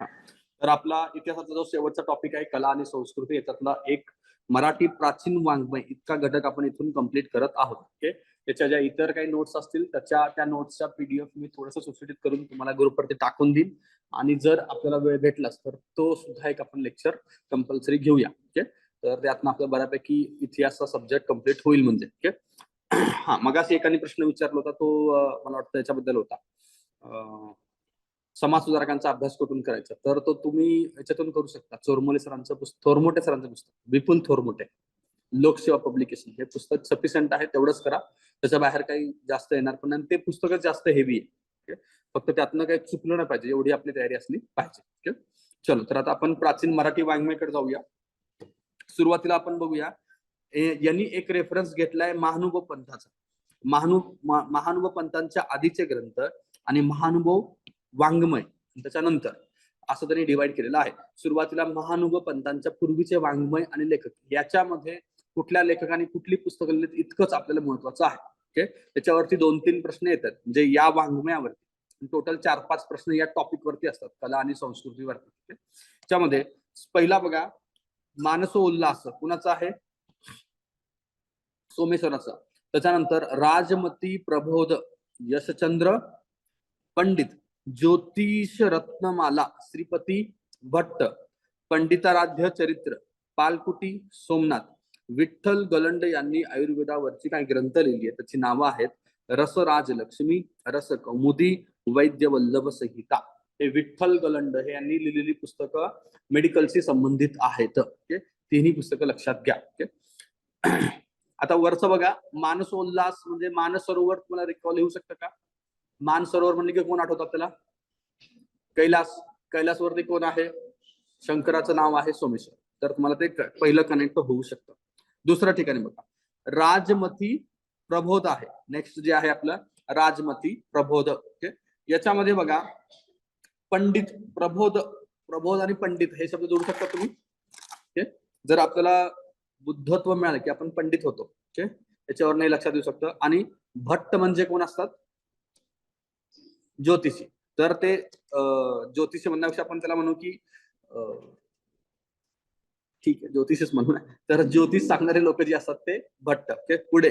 तर आपला इतिहासाचा जो शेवटचा टॉपिक आहे कला आणि संस्कृती याच्यातला एक मराठी प्राचीन वाङ्मय इतका घटक आपण इथून कंप्लीट करत आहोत. ओके त्याच्या ज्या इतर काही नोट्स असतील त्याच्या त्या नोट्सच्या पीडीएफ मी थोडंसं सुटसुटीत करून तुम्हाला ग्रुपवरती टाकून देईन. आणि जर आपल्याला वेळ भेटलाच तर तो सुद्धा एक आपण लेक्चर कंपल्सरी घेऊया. ओके तर त्यातनं आपल्या बऱ्यापैकी इतिहासचा सब्जेक्ट कंप्लीट होईल म्हणजे. ओके हा मगाशी एकाने प्रश्न विचारला होता तो मला वाटतं याच्याबद्दल होता. समाजसुधारकांचा अभ्यास कुठून करायचा? तर तो तुम्ही याच्यातून करू शकता. चोरमोले सरांचं पुस्तक थोरमोटे सरांचं पुस्तक विपुल थोरमोटे लोकसेवा पब्लिकेशन. हे पुस्तक सफिशियंट आहे तेवढंच करा. त्याच्या बाहेर काही जास्त येणार पण आणि ते पुस्तकच जास्त हेवी आहे. फक्त त्यातनं काही चुकलं नाही पाहिजे. एवढी आपली तयारी असली पाहिजे. ओके? चलो तर आता आपण प्राचीन मराठी वाङ्मयकडे जाऊया. सुरुवातीला आपण बघूया. यांनी एक रेफरन्स घेतलाय महानुभव पंथाचा. महानु महानुभव पंथांच्या आधीचे ग्रंथ आणि महानुभव वाङ्मय त्याच्यानंतर असं त्यांनी डिवाइड केलेलं आहे. सुरुवातीला महानुभ पंथांच्या पूर्वीचे वाङ्मय आणि लेखक. याच्यामध्ये कुठल्या लेखकाने कुठली पुस्तकं लिहिली इतकंच आपल्याला महत्वाचं आहे. ओके त्याच्यावरती दोन तीन प्रश्न येतात. म्हणजे या वाङ्मयावरती. टोटल चार पाच प्रश्न या टॉपिकवरती असतात कला आणि संस्कृतीवरती त्यामध्ये त्याच्यामध्ये पहिला बघा मानसोल्लास कुणाचा आहे? सोमेश्वराचा. त्याच्यानंतर राजमती प्रबोध यशचंद्र पंडित. ज्योतिष रत्नमाला श्रीपती भट्ट पंडिताराध्य चरित्र पालकुटी सोमनाथ विठ्ठल गलंड यांनी आयुर्वेदावरची काही ग्रंथ लिहिली आहेत. त्याची नावं आहेत रसराज लक्ष्मी रस कौमुदी वैद्य वल्लभ संहिता हे विठ्ठल गलंड हे यांनी लिहिलेली पुस्तकं मेडिकलशी संबंधित आहेत. ओके? तिन्ही पुस्तकं लक्षात घ्या. ओके? आता वरचं बघा मानसोल्लास म्हणजे मानसरोवर तुम्हाला रिकॉल येऊ शकतं का? मानसरोवर म्हणले की कोण आठवतात आपल्याला? कैलास. कैलासवरती कोण आहे? शंकराचं नाव आहे सोमेश्वर. तर तुम्हाला ते पहिलं कनेक्ट होऊ शकतं. दुसऱ्या ठिकाणी बघा. राजमती प्रबोध आहे. नेक्स्ट जे आहे आपलं राजमती प्रबोध. ओके याच्यामध्ये बघा पंडित प्रबोध प्रबोध आणि पंडित हे शब्द जोडू शकता तुम्ही? ओके जर आपल्याला बुद्धत्व मिळालं की आपण पंडित होतो. ओके याच्यावर नाही लक्षात येऊ शकतं. आणि भट्ट म्हणजे कोण असतात? ज्योतिषी. तर ते ज्योतिषी म्हणण्यापेक्षा आपण त्याला म्हणू की ठीक आहे ज्योतिषच म्हणू ना. तर ज्योतिष सांगणारे लोक जे असतात ते भट्ट पुढे.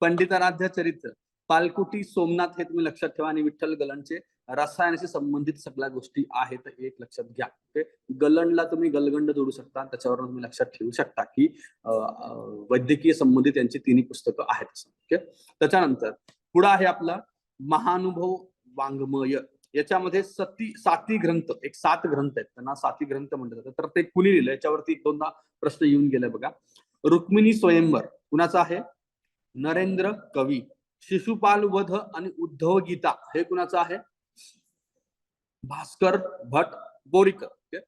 पंडिताराध्य चरित्र. पालकुटी सोमनाथ हे तुम्ही लक्षात ठेवा आणि विठ्ठल गलनचे रसायनाशी संबंधित सगळ्या गोष्टी आहेत एक लक्षात घ्या ओके. गलंडला तुम्ही गलगंड जोडू शकता त्याच्यावर तुम्ही लक्षात ठेवू शकता की वैद्यकीय संबंधित यांची तिन्ही पुस्तकं आहेत ओके. त्याच्यानंतर पुढं आहे आपला महानुभव वाङ्मय. याच्यामध्ये सती साती ग्रंथ एक सात ग्रंथ आहेत. त्यांना साती ग्रंथ म्हटलं जातं तर ते कुणी लिहिलं याच्यावरती एक दोनदा प्रश्न येऊन गेले बघा. रुक्मिणी स्वयंवर. कुणाचा आहे? नरेंद्र कवी. शिशुपाल वध आणि उद्धव गीता हे कुणाचं आहे? भास्कर भट बोरीकर. वाचारण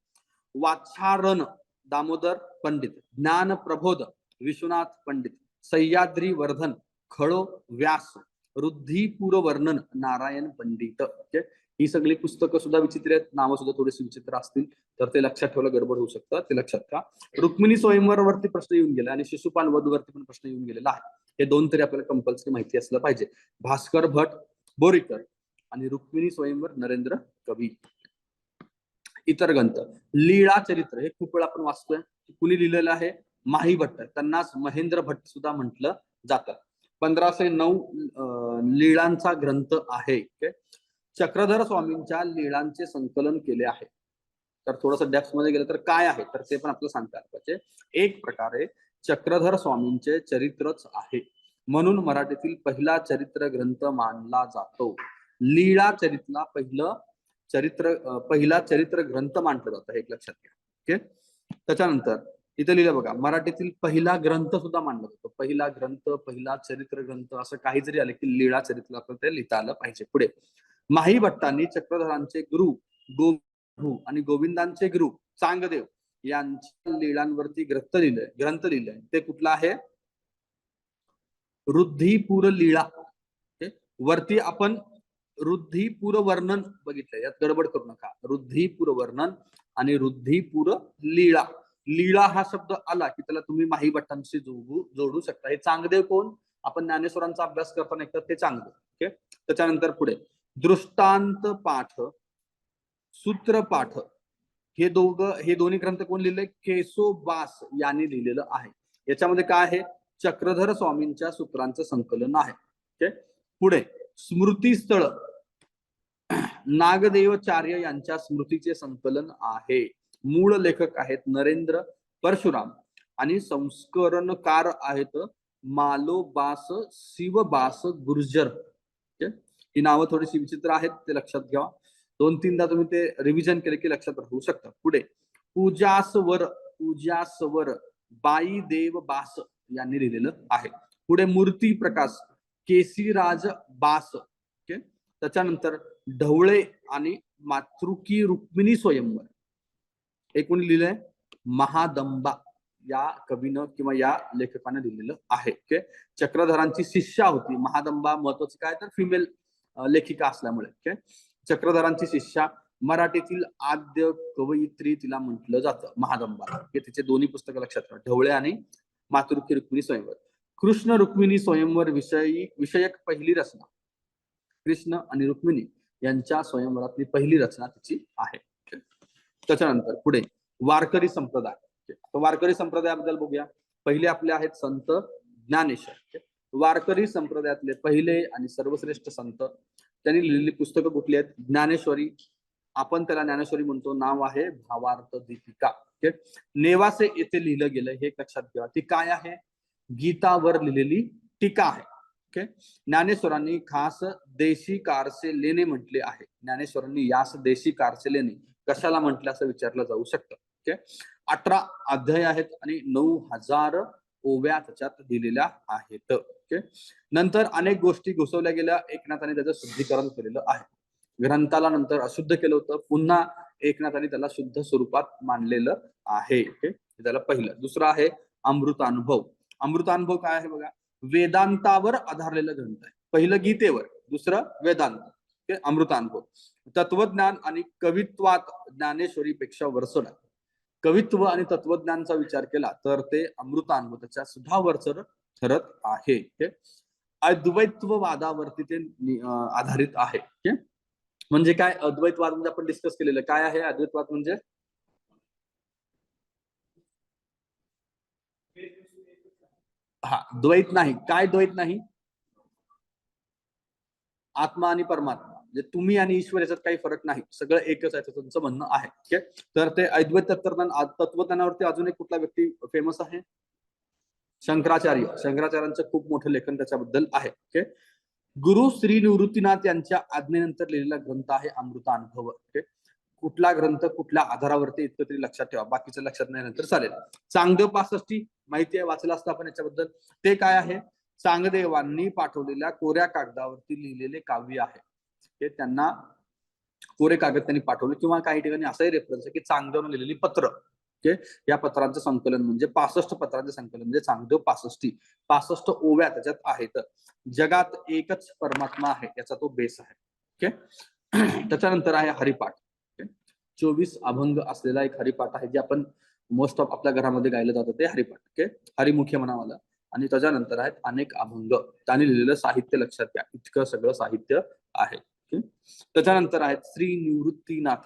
वाच्छारण दामोदर पंडित. ज्ञान प्रबोध विश्वनाथ पंडित. सह्याद्री वर्धन. खळो व्यास. रुद्धीपूर वर्णन नारायण पंडित. ओके? ही सगळी पुस्तकं सुद्धा विचित्र आहेत. नावं सुद्धा थोडीशी विचित्र असतील तर ते लक्षात ठेवलं गडबड होऊ शकतं. ते लक्षात ठेवा. रुक्मिणी स्वयंवर वरती प्रश्न येऊन गेला आणि शिशुपाल वध वरती पण प्रश्न येऊन गेलेला आहे. हे दोन तरी आपल्याला कंपल्सरी माहिती असलं पाहिजे. भास्कर भट बोरीकर आणि रुक्मिणी स्वयंवर नरेंद्र कवी. इतर ग्रंथ. लीळा चरित्र. हे खूप वेळा आपण वाचतोय. कुणी लिहिलेलं आहे? माही भट्ट. त्यांनाच महेंद्र भट्ट सुद्धा म्हटलं जातं. पंधराशे नऊ लीळांचा ग्रंथ आहे चक्रधर स्वामींच्या लीळांचे संकलन केले आहे. तर थोडस डेप्थमध्ये गेलं तर काय आहे? तर ते पण आपल्याला सांगता पाहिजे. एक प्रकारे चक्रधर स्वामींचे चरित्रच आहे. म्हणून मराठीतील पहिला चरित्र ग्रंथ मानला जातो. लीळा चरित्रला पहिलं चरित्र पहिला चरित्र ग्रंथ मानलं जातं हे एक लक्षात घ्या ओके? त्याच्यानंतर इथं लिहिलं बघा मराठीतील पहिला ग्रंथ सुद्धा मानला जातो पहिला ग्रंथ पहिला चरित्र ग्रंथ असं काही जरी आलं की लीळा चरित्र आपल्याला ते लिहिता आलं पाहिजे पुढे. माही भट्टांनी चक्रधरांचे गुरु गोभू आणि गोविंदांचे गुरु चांगदेव यांच्या लीळांवरती ग्रंथ लिहिलंय ग्रंथ लिहिलंय ते कुठलं आहे? रुद्धीपूर लीळा. वरती आपण रुद्धीपूर वर्णन बघितलं यात गडबड करू नका. रुद्धीपूर वर्णन आणि रुद्धीपूर लीळा. लीळा हा शब्द आला की त्याला तुम्ही माही भट्टांशी जोडू जोडू शकता. हे चांगदेव कोण? आपण ज्ञानेश्वरांचा अभ्यास करताना एकतर ते चांगदेव ओके? त्याच्यानंतर पुढे. दृष्टांत पाठ सूत्रपाठ हे दोघं हे दोन्ही ग्रंथ कोण लिहिले? केसोबास यांनी लिहिलेलं आहे. याच्यामध्ये काय आहे? चक्रधर स्वामींच्या सूत्रांचं संकलन आहे ओके? पुढे स्मृतीस्थळ. नागदेवचार्य यांच्या स्मृतीचे संकलन आहे. मूळ लेखक आहेत नरेंद्र परशुराम आणि संस्करणकार आहेत मालोबास शिवबास गुर्जर. ही नावं थोडीशी विचित्र आहेत ते लक्षात घ्या. दोन तीनदा तुम्ही ते रिव्हिजन केले की लक्षात राहू शकता. पुढे पूजासवर पूजासवर बाई देव बास यांनी लिहिलेलं आहे. पुढे मूर्ती प्रकाश केसीराज बास. ओके? त्याच्यानंतर ढवळे आणि मातृकी रुक्मिणी स्वयंवर. हे कोणी लिहिलंय महादंबा या कवीनं किंवा या लेखकाने लिहिलेलं आहे. ओके चक्रधरांची शिष्या होती. महादंबा महत्वाची काय? तर फिमेल लेखिका असल्यामुळे. ओके चक्रधरांची शिष्या मराठीतील आद्य कवयित्री तिला म्हटलं जातं महादंबा हे तिचे दोन्ही पुस्तकं लक्षात ठेवा. ढवळे आणि मातृकी रुक्मिणी स्वयंवर. कृष्ण रुक्मिणी स्वयंवर विषयी विषयक पहिली रचना. कृष्ण आणि रुक्मिणी यांच्या स्वयंवरातली पहिली रचना तिची आहे. त्याच्यानंतर पुढे वारकरी संप्रदाय. वारकरी संप्रदायाबद्दल बघूया. पहिले आपले आहेत संत ज्ञानेश्वर. वारकरी संप्रदायातले पहिले आणि सर्वश्रेष्ठ संत त्यांनी लिहिलेली पुस्तकं कुठली आहेत? ज्ञानेश्वरी. आपण त्याला ज्ञानेश्वरी म्हणतो. नाव आहे भावार्थ दीपिका. नेवासे येथे लिहिलं गेलं हे लक्षात घ्या. ती काय आहे? गीतावर लिहिलेली टीका आहे. ओके? ज्ञानेश्वरांनी खास देशी कारसे लेणे म्हटले आहे. ज्ञानेश्वरांनी यास देशी कारसे लेणे. कशाला म्हटलं असं विचारलं जाऊ शकतं. ओके अठरा अध्याय आहेत आणि नऊ हजार ओव्या त्याच्यात दिलेल्या आहेत. ओके नंतर अनेक गोष्टी घुसवल्या गेल्या. एकनाथाने त्याचं शुद्धीकरण केलेलं आहे. ग्रंथाला नंतर अशुद्ध केलं होतं. पुन्हा एकनाथाने त्याला शुद्ध स्वरूपात मानलेलं आहे. ओके त्याला पहिलं. दुसरं आहे अमृतानुभव अमृतानुभव काय आहे बघा? वेदांतावर आधारलेलं ग्रंथ आहे. पहिलं गीतेवर. दुसरं वेदांत. अमृतानुभव तत्वज्ञान आणि कवित्वात ज्ञानेश्वरीपेक्षा वरचढ आहे कवित्व आणि तत्वज्ञानचा विचार केला तर ते अमृतानुभव त्याच्या सुद्धा वरचढ ठरत आहे. अद्वैत्ववादावरती ते आधारित आहे. म्हणजे काय? अद्वैतवाद म्हणजे आपण डिस्कस केलेलं. काय आहे अद्वैतवाद म्हणजे? हा द्वैत नाही. काय द्वैत नाही? आत्मा आणि परमात्मा. म्हणजे तुम्ही आणि ईश्वर याच्यात काही फरक नाही. सगळं एकच आहे त्यांचं म्हणणं आहे. ओके तर ते अद्वैत तत्वज्ञान तत्वज्ञानावरती अजून एक कुठला व्यक्ती फेमस आहे? शंकराचार्य. शंकराचार्यांचं खूप मोठं लेखन त्याच्याबद्दल आहे. ओके गुरु श्री निवृत्तीनाथ यांच्या आज्ञेनंतर लिहिलेला ग्रंथ आहे अमृतानुभव ओके कुठला ग्रंथ कुठल्या आधारावरती इतकं तरी लक्षात ठेवा. बाकीचं लक्षात नाही नंतर चालेल. चांगदेव पासष्टी माहिती आहे वाचलं असतं आपण याच्याबद्दल. ते काय आहे? चांगदेवांनी पाठवलेल्या कोऱ्या कागदावरती लिहिलेले काव्य आहे. हे त्यांना कोरे कागद त्यांनी पाठवले किंवा काही ठिकाणी असंही रेफरन्स आहे की चांगदेवनं लिहिलेली पत्र. ओके? या पत्रांचं संकलन म्हणजे पासष्ट पत्रांचे संकलन म्हणजे चांगदेव पासष्टी. पासष्ट ओव्या त्याच्यात आहेत. जगात एकच परमात्मा आहे याचा तो बेस आहे. ओके? त्याच्यानंतर आहे हरिपाठ. ओके? चोवीस अभंग असलेला एक हरिपाठ आहे जे आपण मोस्ट ऑफ आपल्या घरामध्ये गायलं जातं ते हरिपाठ. ओके? हरिमुख्य म्हणावाला आणि त्याच्यानंतर आहेत अनेक अभंग. त्यांनी लिहिलेलं साहित्य लक्षात घ्या. इतकं सगळं साहित्य आहे. त्याच्यानंतर आहेत श्री निवृत्तीनाथ.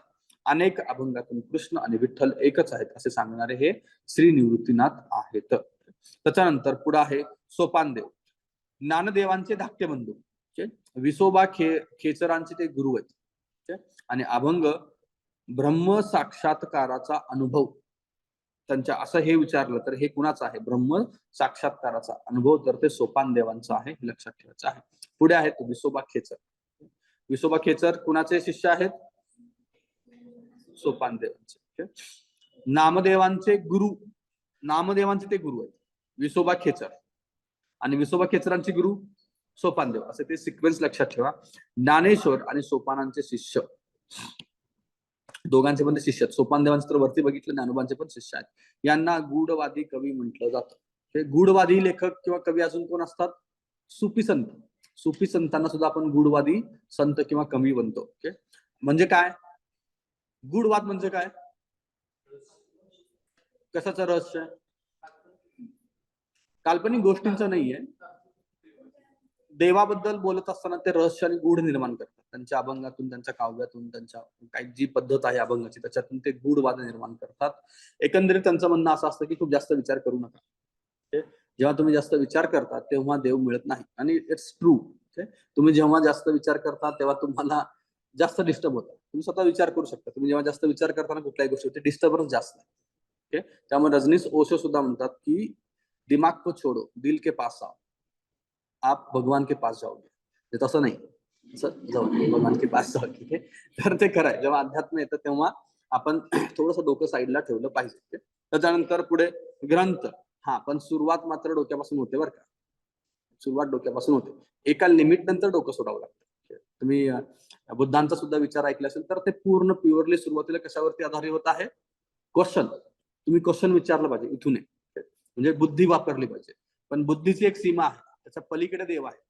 अनेक अभंगातून कृष्ण आणि विठ्ठल एकच आहेत असे सांगणारे हे श्री निवृत्तीनाथ आहेत. त्याच्यानंतर पुढे आहे सोपानदेव. ज्ञानदेवांचे धाकटे बंधू विसोबा खे खेचरांचे ते गुरु आहेत. आणि अभंग ब्रह्म साक्षात्काराचा अनुभव. त्यांच्या असं हे विचारलं तर हे कुणाचं आहे? ब्रह्म साक्षात्काराचा अनुभव. तर ते सोपान देवांचा आहे हे लक्षात ठेवायचं आहे. पुढे आहेत विसोबा खेचर. विसोबा खेचर कुणाचे शिष्य आहेत? सोपान देवांचे नामदेवांचे गुरु नामदेवांचे ते गुरु आहेत. विसोबा खेचर. आणि विसोबा खेचरांचे गुरु सोपानदेव. असे ते सिक्वेन्स लक्षात ठेवा. ज्ञानेश्वर आणि सोपानांचे शिष्य. दोघांचे पण ते शिष्य आहेत. सोपानदेवांचे तर वरती बघितलं ज्ञानोबांचे पण शिष्य आहेत. यांना गूढवादी कवी म्हटलं जातं. हे गूढवादी लेखक किंवा कवी अजून कोण असतात? सुपी संत. सुफी संतांना सुद्धा आपण गूढवादी संत किंवा कमी बनतो. ओके म्हणजे काय? गूढवाद म्हणजे काय? कशाचं रहस्य? काल्पनिक गोष्टींचं नाहीये. देवाबद्दल बोलत असताना ते रहस्य आणि गूढ निर्माण करतात. त्यांच्या अभंगातून त्यांच्या काव्यातून त्यांच्या काही जी पद्धत आहे अभंगाची त्याच्यातून ते गुढवाद निर्माण करतात. एकंदरीत त्यांचं म्हणणं असं असतं की खूप जास्त विचार करू नका. जेव्हा तुम्ही जास्त विचार करता तेव्हा देव मिळत नाही. आणि इट्स ट्रू तुम्ही जेव्हा जास्त विचार करता तेव्हा तुम्हाला जास्त डिस्टर्ब होतं. तुम्ही स्वतः विचार करू शकता. तुम्ही जेव्हा जास्त विचार करताना कुठल्याही गोष्टी डिस्टर्बन्स जास्त आहे ओके त्यामुळे रजनीश ओशो सुद्धा म्हणतात की दिमाग को छोडो दिल के पास आओ. आप भगवान के पास जाओगे. तसं नाही. जाऊ भगवान के पास जाऊ ठीक आहे तर ते खरंय जेव्हा अध्यात्म येतं तेव्हा आपण थोडस डोकं साईडला ठेवलं पाहिजे त्याच्यानंतर पुढे ग्रंथ. हा पण सुरुवात मात्र डोक्यापासून होते बरं का. सुरुवात डोक्यापासून होते. एका लिमिट नंतर डोकं सोडावं लागतं. तुम्ही बुद्धांचा सुद्धा विचार ऐकला असेल तर ते पूर्ण प्युअरली सुरुवातीला कशावरती आधारित होत आहे? क्वेश्चन तुम्ही क्वेश्चन विचारलं पाहिजे इथून. म्हणजे बुद्धी वापरली पाहिजे. पण बुद्धीची एक सीमा आहे. त्याच्या पलीकडे देव आहे.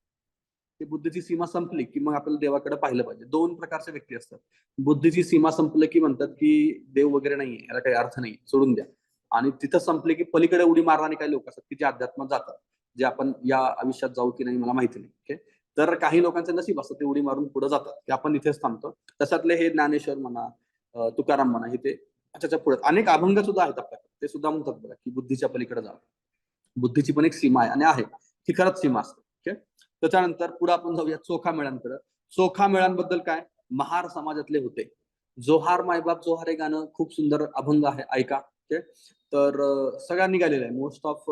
ती बुद्धीची सीमा संपली की मग आपल्याला देवाकडे पाहिलं पाहिजे. दोन प्रकारचे व्यक्ती असतात. बुद्धीची सीमा संपलं की म्हणतात की देव वगैरे नाहीये. याला काही अर्थ नाही सोडून द्या. आणि तिथं संपले की पलीकडे उडी मारणारे काही लोक असतात की जे अध्यात्मात जातात जे आपण या आयुष्यात जाऊ की नाही मला माहिती नाही ओके तर काही लोकांचे नशीब असतं ते उडी मारून पुढे जातात की आपण इथेच थांबतो. तशातले हे ज्ञानेश्वर म्हणा तुकाराम म्हणा हे ते त्याच्या पुढे अनेक अभंग सुद्धा आहेत आपल्याकडे ते सुद्धा म्हणतात बघा की बुद्धीच्या पलीकडे जावं. बुद्धीची पण एक सीमा आहे आणि आहे ती खरंच सीमा असते ओके त्याच्यानंतर पुढे आपण जाऊया चोखा मेळ्यांकडे चोखा मेळ्यांबद्दल काय? महार समाजातले होते. जोहार मायबाप जोहार हे गाणं खूप सुंदर अभंग आहे ऐका ओके तर सगळ्यांनी गायलेलं आहे. मोस्ट ऑफ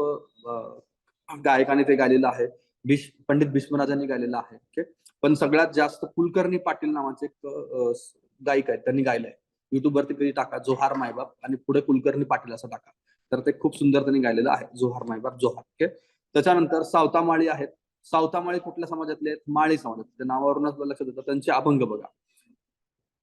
गायकाने ते गायलेलं आहे. भीष पंडित भीष्मराजांनी गायलेलं आहे. ओके पण सगळ्यात जास्त कुलकर्णी पाटील नावाचे एक गायिका गायक आहेत. त्यांनी गायलंय युट्यूबवरती कधी टाका जोहार मायबाप आणि पुढे कुलकर्णी पाटील असं टाका. तर ते खूप सुंदर त्यांनी गायलेलं आहे. जोहार मायबाप जोहार. ओके त्याच्यानंतर सावतामाळी आहेत. सावतामाळी कुठल्या समाजातले आहेत? माळी समाजात त्या नावावरूनच लक्षात येतं. त्यांचे अभंग बघा.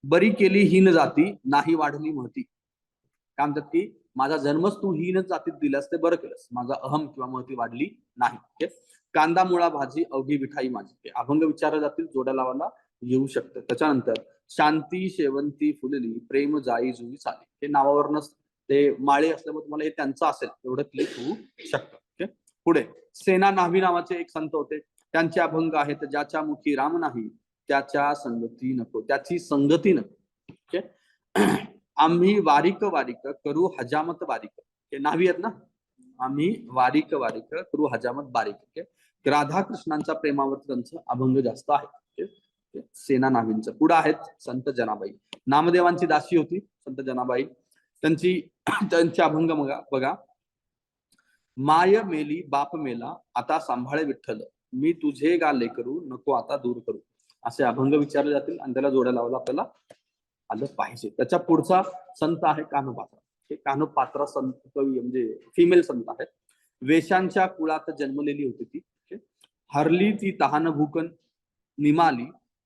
बरी केली हीन जाती नाही वाढली महती काय म्हणतात की माझा जन्मच तू हीन जातीत दिलास ते बरं केलंस. माझा अहम किंवा महती वाढली नाही. कांदा मुळा भाजी अवघी मिठाई माझी. अभंग विचारले जातील जोड्या लावायला येऊ शकतं. त्याच्यानंतर शांती शेवंती फुलली प्रेम जाई जुई चाली हे नावावरूनच ते माळे असल्यामुळे तुम्हाला हे त्यांचं असेल. एवढं क्लिक होऊ शकतं. पुढे. सेना नाव्ही नावाचे एक संत होते. त्यांचे अभंग आहेत ज्याच्या मुखी राम नाही त्याच्या संगती नको. त्याची संगती नको. आम्ही वारिक वारिक करू हजामत बारीक हे नावी आहेत ना? आम्ही वारिक वारिक करू हजामत बारीक. ओके? राधाकृष्णांच्या प्रेमावर त्यांचं अभंग जास्त आहे सेना नावींचं. पुढे आहेत संत जनाबाई. नामदेवांची दासी होती संत जनाबाई. त्यांची त्यांचे अभंग बघा. माय मेली बाप मेला आता सांभाळे विठ्ठल. मी तुझे गाले करू नको आता दूर करू. असे अभंग विचारले जातील आणि त्याला जोड्या लावायला आपल्याला. आलं पाहिजे. त्याच्या पुढचा संत आहे कानोपात्रा हे कानोपात्रा संत कवी म्हणजे फिमेल संत आहेत. वेशांच्या कुळात जन्मलेली होती ती. हरली ती तहान भूकन निमाली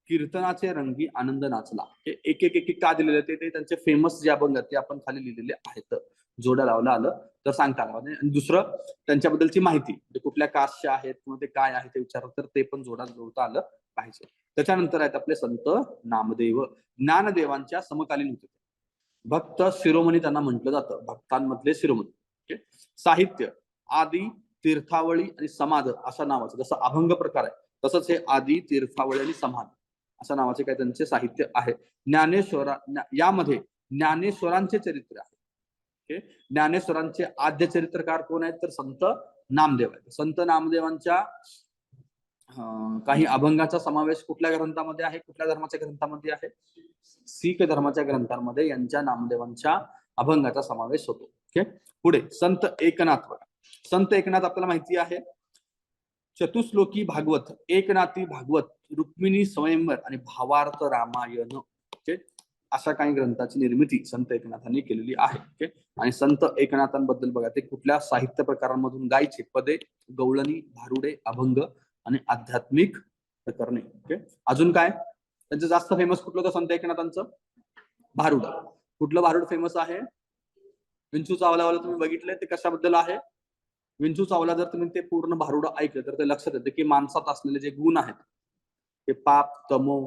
कीर्तनाचे रंगी आनंद नाचला. हे एक एक एक का दिलेले ते ते त्यांचे फेमस जे अभंग ते आपण खाली लिहिलेले आहेत. जोड्या लावलं आलं तर सांगता आलं. आणि दुसरं त्यांच्याबद्दलची माहिती म्हणजे कुठल्या कास्टच्या आहेत किंवा ते काय आहे ते विचारलं तर ते पण जोडा जोडता आलं पाहिजे. त्याच्यानंतर आहेत आपले संत नामदेव. ज्ञानदेवांच्या समकालीन होते भक्त शिरोमणी त्यांना म्हटलं जातं भक्तांमधले शिरोमणी. ओके? साहित्य आदी तीर्थावळी आणि समाध अशा नावाचं. जसं अभंग प्रकार आहे तसंच हे आदी तीर्थावळी आणि समाध अशा नावाचे काही त्यांचे साहित्य आहे. ज्ञानेश्वरा यामध्ये ज्ञानेश्वरांचे चरित्र आहे. ज्ञानेश्वरांचे आद्य चरित्रकार कोण आहेत? तर संत नामदेव आहेत. संत नामदेवांच्या काही अभंगाचा समावेश कुठल्या ग्रंथामध्ये आहे? कुठल्या धर्माच्या ग्रंथामध्ये आहे? सीख धर्माच्या ग्रंथांमध्ये यांच्या नामदेवांच्या अभंगाचा समावेश होतो. ओके. पुढे संत एकनाथ बघा. संत एकनाथ आपल्याला माहिती आहे. चतुश्लोकी भागवत एकनाथी भागवत रुक्मिणी स्वयंवर आणि भावार्थ रामायण. अशा काही ग्रंथाची निर्मिती संत एकनाथांनी केलेली आहे ओके? आणि संत एकनाथांबद्दल बघा ते कुठल्या साहित्य प्रकारांमधून गायचे? पदे गवळणी भारुडे अभंग आणि आध्यात्मिक प्रकरणे ओके? अजून काय? त्यांचं जास्त फेमस कुठलं होतं संत एकनाथांचं? भारुड. कुठलं भारुड फेमस आहे? विंचू चावलावाला तुम्ही बघितलंय ते कशाबद्दल आहे? विंचू चावला जर तुम्ही ते पूर्ण भारुड ऐकलं तर ते लक्षात येतं की माणसात असलेले जे गुण आहेत ते पाप तमो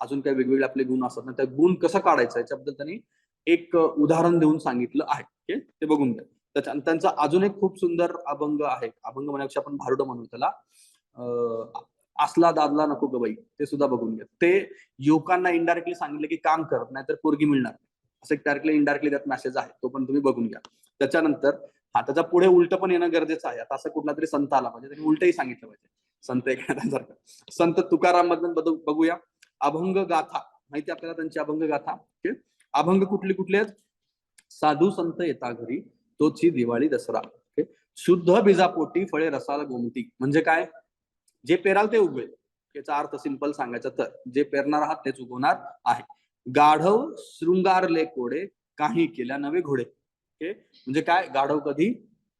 अजून काही वेगवेगळे आपले गुण असतात ना त्या गुण कसं काढायचं याच्याबद्दल त्यांनी एक उदाहरण देऊन सांगितलं आहे. ओके? ते बघून घ्या. त्याच्या त्यांचा अजून एक खूप सुंदर अभंग आहे. अभंग म्हणण्यापेक्षा आपण भारुड म्हणू त्याला. असला दादला नको ग बाई. ते सुद्धा बघून घ्या. ते युवकांना इनडायरेक्टली सांगितलं की काम करत नाही तर पोरगी मिळणार असं एक डायरेक्टली इनडायरेक्टली त्यात मेसेज आहे. तो पण तुम्ही बघून घ्या. त्याच्यानंतर हा त्याच्या पुढे उलट पण येणं गरजेचं आहे. आता असं कुठला तरी संत आला पाहिजे. त्यांनी उलटही सांगितलं पाहिजे. संत एखाद्यासारखं संत तुकाराम मधून बघूया. अभंग गाथा. माहिती आपल्याला त्यांची अभंग गाथा? ओके. अभंग कुठले कुठले आहेत? साधू संत येता घरी तोची दिवाळी दसरा. ओके. शुद्ध बिजापोटी फळे रसाला गोमती. म्हणजे काय? जे पेराल ते उगवेल. याचा अर्थ सिंपल सांगायचा तर जे पेरणार आहात तेच उगवणार आहे. गाढव शृंगारले कोडे काही केल्या नवे घोडे. ओके. म्हणजे काय? गाढव कधी?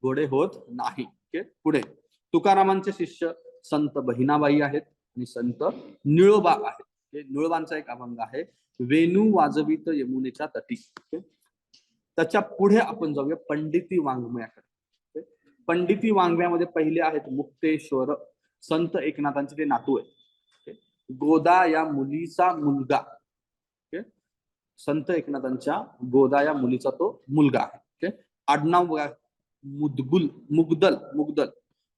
घोडे होत नाही. ओके. पुढे. तुकारामांचे शिष्य संत बहिणाबाई आहेत आणि संत निळोबा आहेत. हे एक अभंग आहे वेणू वाजवित यमुनेच्या तटी. त्याच्या पुढे आपण जाऊया पंडिती वाङ्मयाकडे. पंडिती वाङ्मयामध्ये पहिले आहेत मुक्तेश्वर संत एकनाथांचे ते नातू आहेत. गोदा या मुलीचा मुलगा. संत एकनाथांच्या गोदा या मुलीचा तो मुलगा आहे. आडनाव बघा. मुदगुल मुगदल मुगदल.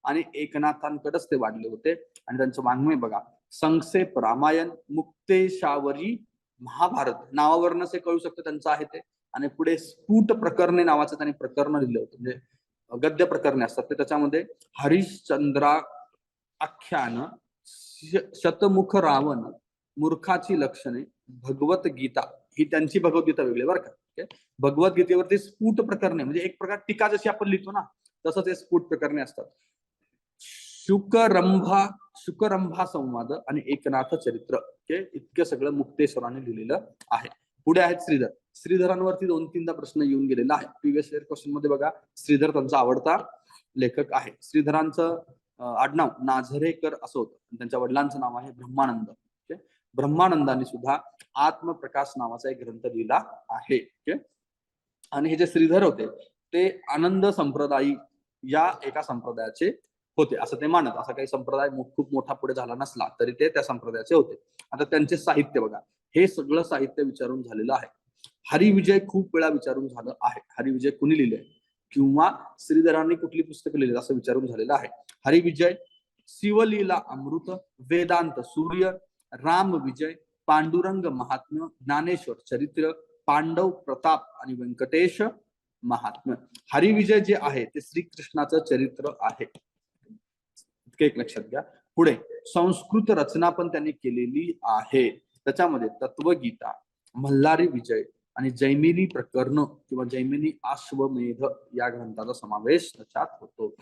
आणि एकनाथांकडेच ते वाढले होते. आणि त्यांचं वाङ्मय बघा. संक्षेप रामायण मुक्तेशावरी महाभारत नावावरनं हे कळू शकतं त्यांचं आहे ते. आणि पुढे स्फुट प्रकरणे नावाचं त्यांनी प्रकरण लिहिलं होतं. म्हणजे गद्य प्रकरणे असतात ते. त्याच्यामध्ये हरिश्चंद्रा आख्यान श- शतमुख रावण मूर्खाची लक्षणे भगवत गीता ही त्यांची भगवद्गीता वेगळी बरं का. okay? भगवद्गीतेवरती स्फुट प्रकरणे म्हणजे एक प्रकार टीका जशी आपण लिहितो ना तसंच ते स्फुट प्रकरणे असतात. शुकरंभा शुकरंभा संवाद आणि एकनाथ चरित्र. हे इतकं सगळं मुक्तेश्वराने लिहिलेलं आहे. पुढे आहेत श्रीधर. श्रीधरांवरती दोन तीनदा प्रश्न येऊन गेलेला आहे. प्रिव्हियस इयर क्वेश्चनमध्ये बघा श्रीधर त्यांचा आवडता लेखक आहे. श्रीधरांचं आडनाव नाझरेकर असं होतं. त्यांच्या वडिलांचं नाव आहे ब्रह्मानंद. ओके? ब्रह्मानंदाने सुद्धा आत्मप्रकाश नावाचा एक ग्रंथ लिहिला आहे. ओके? आणि हे जे श्रीधर होते ते आनंद संप्रदायी या एका संप्रदायाचे होते. असं ते मानत. असा काही संप्रदाय खूप मोठा पुढे झाला नसला तरी ते त्या संप्रदायाचे होते. आता त्यांचे साहित्य बघा. हे सगळं साहित्य विचारून झालेलं आहे. हरिविजय खूप वेळा विचारून झालं आहे. हरिविजय कुणी लिहिले किंवा श्रीधरांनी कुठली पुस्तकं लिहिली असं विचारून झालेलं आहे. हरिविजय शिवलीला अमृत वेदांत सूर्य राम विजय पांडुरंग महात्म्य ज्ञानेश्वर चरित्र पांडव प्रताप आणि व्यंकटेश महात्म्य. हरिविजय जे आहे ते श्रीकृष्णाचं चरित्र आहे. इतकं एक लक्षात घ्या. पुढे संस्कृत रचना पण त्यांनी केलेली आहे. त्याच्यामध्ये तत्वगीता मल्हारी विजय आणि जैमिनी प्रकरण किंवा जैमिनी अश्वमेध या ग्रंथाचा समावेश त्याच्यात होतो.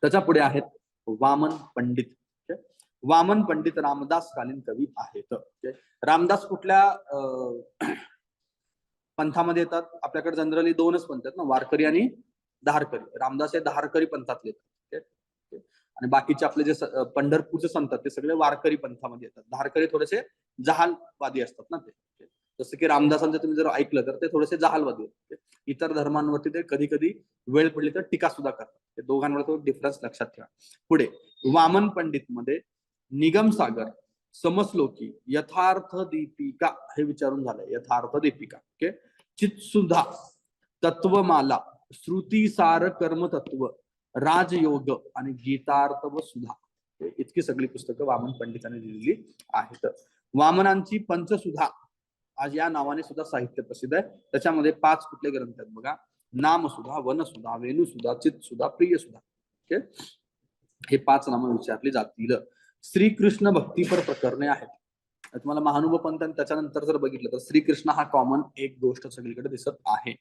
त्याच्या पुढे आहेत वामन पंडित. वामन पंडित रामदास कालीन कवी आहेत. रामदास कुठल्या अं, पंथामध्ये येतात? आपल्याकडे जनरली दोनच पंथ आहेत ना वारकरी आणि धारकरी. रामदास हे धारकरी पंथातले येतात? आणि बाकीचे आपले जे पंढरपूरचे संत ते सगळे वारकरी पंथामध्ये येतात. धारकरी थोडेसे जहालवादी असतात ना ते. जसं की रामदासांचं तुम्ही जर ऐकलं तर ते थोडेसे जहालवादी आहेत. इतर धर्मांवरती ते कधी कधी वेळ पडली तर टीका सुद्धा करतात. ते दोघांवर तो डिफरन्स लक्षात ठेवा. पुढे वामन पंडित मध्ये निगम सागर समसलोकी यथार्थ दीपिका हे विचारून झालंय. यथार्थ दीपिका. ओके. चित्सुधा तत्वमाला श्रुतीसार कर्मतत्व राजयोग आणि गीतार्थ व सुधा. इतकी सगळी पुस्तकं वामन पंडितांनी लिहिलेली आहेत. वामनांची पंचसुधा आज या नावाने सुद्धा साहित्य प्रसिद्ध आहे. त्याच्यामध्ये पाच कुठले ग्रंथ आहेत बघा. नामसुधा वनसुधा वेणुसुधा चित्सुधा प्रियसुधा. ओके? हे पाच नामं विचारली जातील. श्रीकृष्ण भक्तीपर प्रकरणे आहेत. तुम्हाला महानुभव पंत आणि त्याच्यानंतर जर बघितलं तर श्रीकृष्ण हा कॉमन एक गोष्ट सगळीकडे दिसत आहे.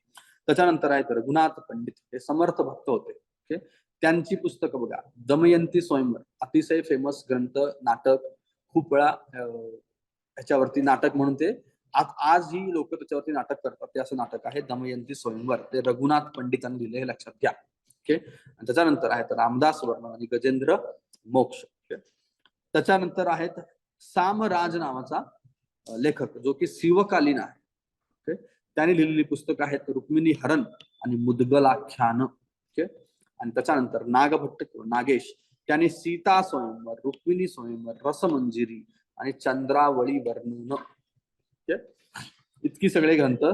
त्याच्यानंतर आहे तर रघुनाथ पंडित हे समर्थ भक्त होते. ओके त्यांची पुस्तकं बघा. दमयंती स्वयंवर. अतिशय फेमस ग्रंथ नाटक खूप वेळा ह्याच्यावरती नाटक म्हणून ते. आज आजही लोक त्याच्यावरती नाटक करतात. ते असं नाटक आहे दमयंती स्वयंवर. ते रघुनाथ पंडितांनी लिहिले हे लक्षात घ्या. ओके आणि त्याच्यानंतर आहेत रामदास वर्मन आणि गजेंद्र मोक्ष. त्याच्यानंतर आहेत सामराज नावाचा लेखक जो की शिवकालीन आहे. ओके त्याने लिहिलेली पुस्तकं आहेत रुक्मिणी हरण आणि मुदगलाख्यान. ओके आणि त्याच्यानंतर नागभट्ट किंवा नागेश त्याने सीता स्वयंवर रुक्मिणी स्वयंवर रसमंजिरी आणि चंद्रावळी वर्णन. इतकी सगळे ग्रंथ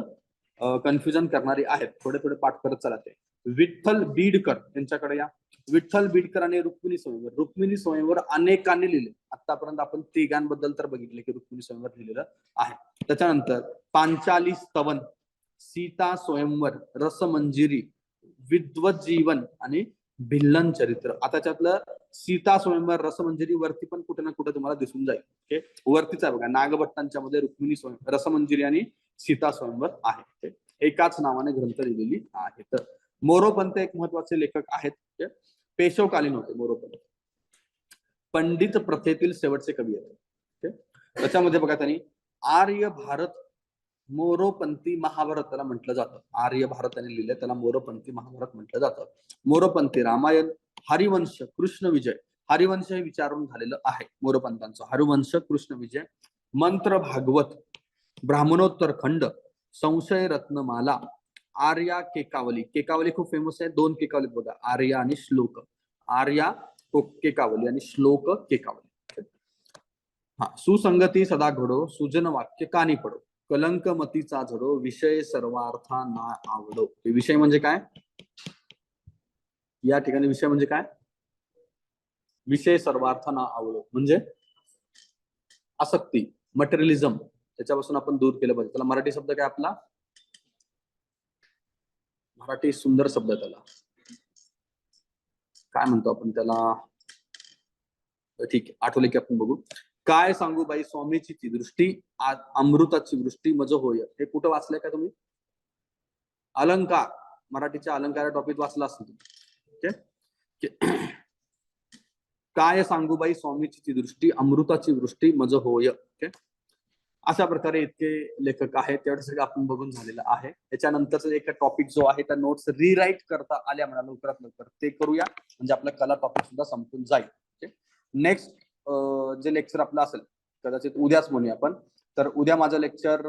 कन्फ्युजन करणारी आहेत. थोडे थोडे पाठ करत चला ते. विठ्ठल बीडकर यांच्याकडे या. विठ्ठल बीडकर आणि रुक्मिणी स्वयंवर. रुक्मिणी स्वयंवर अनेकांनी लिहिले. आतापर्यंत आपण तिघांबद्दल तर बघितले की रुक्मिणी स्वयंवर लिहिलेलं आहे. त्याच्यानंतर पांचाली स्तवन सीता स्वयंवर रसमंजिरी विद्वत जीवन आणि भिल्लन चरित्र. आता त्यातलं सीता स्वयंवर रसमंजिरी वरती पण कुठे ना कुठे तुम्हाला दिसून जाईल. ओके? वरतीच आहे बघा नागभट्टांच्या मध्ये रुक्मिणी स्वयं रसमंजिरी आणि सीता स्वयंवर आहे. एकाच नावाने ग्रंथ लिहिलेली आहेत. तर मोरोपंत एक महत्त्वाचे लेखक आहेत. पेशवकालीन होते मोरोपंत पंडित प्रथेतील शेवटचे कवी आहेत. त्याच्यामध्ये बघा त्यांनी आर्य भारत मोरोपंथी महाभारत त्याला म्हटलं जातं. आर्य भारताने लिहिलं लिहिलंय त्याला मोरोपंथी महाभारत म्हटलं जातं. मोरोपंथी रामायण हरिवंश कृष्ण विजय. हरिवंश हे विचारून झालेलं आहे मोरोपंतांचं हरिवंश कृष्ण विजय मंत्र भागवत ब्राह्मणोत्तर खंड संशय रत्नमाला आर्या केकावली. केकावली खूप फेमस आहे. दोन केकावली बघा. आर्या आणि श्लोक. आर्या केकावली आणि श्लोक केकावली. हा सुसंगती सदा घडो सुजन वाक्य कानी पडो. कलंक मतीचा झडो विषय सर्वार्था ना आवडो. हे विषय म्हणजे काय? या ठिकाणी विषय म्हणजे काय? विषय सर्वार्थ ना आवडो. म्हणजे? आसक्ती मटेरियलिझम त्याच्यापासून आपण दूर केलं पाहिजे. त्याला मराठी शब्द काय आपला? मराठी सुंदर शब्द त्याला. काय म्हणतो आपण त्याला? ठीक आहे आठवले की आपण बघू. काय सांगू बाई स्वामीची ती दृष्टी अमृताची दृष्टी मज होय. हे कुठं वाचलंय का तुम्ही? अलंकार. मराठीच्या अलंकार टॉपिक वाचला असेल तुम्ही. ओके? काय सांगू बाई स्वामीची ती दृष्टी अमृताची दृष्टी मज होय. ओके? अशा प्रकारे इतके लेखक आहेत तेवढ्यासाठी आपण बघून झालेलं आहे. त्याच्यानंतरचा एक टॉपिक जो आहे त्या नोट्स रिराईट करता आल्या मला लवकरात लवकर. ते करूया. म्हणजे आपला कला टॉपिक सुद्धा संपून जाईल. ओके? नेक्स्ट जे लेक्चर आपलं असेल कदाचित उद्याच म्हणूया आपण तर उद्या माझं लेक्चर